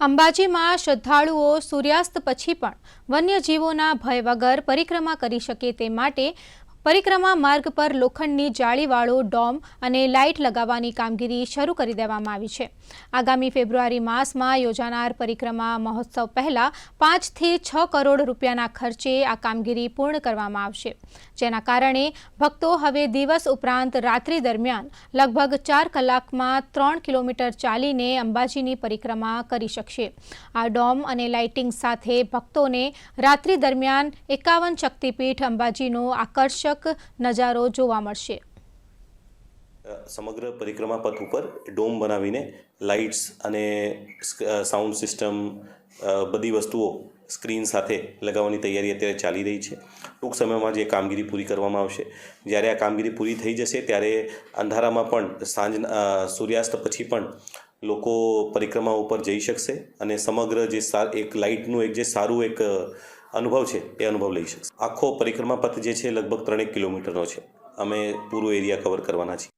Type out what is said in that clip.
અંબાજીમાં શ્રદ્ધાળુઓ સૂર્યાસ્ત પછી પણ વન્યજીવોના ભય વગર પરિક્રમા કરી શકે તે માટે પરિક્રમા માર્ગ પર લોખંડની જાળીવાળો ડોમ અને લાઇટ લગાવવાની કામગીરી શરૂ કરી દેવામાં આવી છે. આગામી ફેબ્રુઆરી માસમાં યોજાનાર પરિક્રમા મહોત્સવ પહેલા પાંચથી છ કરોડ રૂપિયાના ખર્ચે આ કામગીરી પૂર્ણ કરવામાં આવશે. જેના કારણે ભક્તો હવે દિવસ ઉપરાંત રાત્રિ દરમિયાન લગભગ ચાર કલાકમાં ત્રણ કિલોમીટર ચાલીને અંબાજીની પરિક્રમા કરી શકશે. આ ડોમ અને લાઇટિંગ સાથે ભક્તોને રાત્રિ દરમિયાન એકાવન શક્તિપીઠ અંબાજીનો આકર્ષક નજારો જોવા મળશે. સમગ્ર પરિક્રમા પથ ઉપર ડોમ બનાવીને લાઇટ્સ અને સાઉન્ડ સિસ્ટમ બધી વસ્તુઓ સ્ક્રીન સાથે લગાવવાની તૈયારી અત્યારે ચાલી રહી છે. ટૂંક સમયમાં જે કામગીરી પૂરી કરવામાં આવશે. જ્યારે આ કામગીરી પૂરી થઈ જશે ત્યારે અંધારામાં પણ સાંજ સૂર્યાસ્ત પછી પણ લોકો પરિક્રમા ઉપર જઈ શકશે અને સમગ્ર જે એક લાઇટનું એક જે સારું એક અનુભવ છે, એ અનુભવ લઈ શકશે. આખો પરિક્રમા પથ જે છે, લગભગ ત્રણેક કિલોમીટરનો છે. અમે પૂરો એરિયા કવર કરવાના છીએ.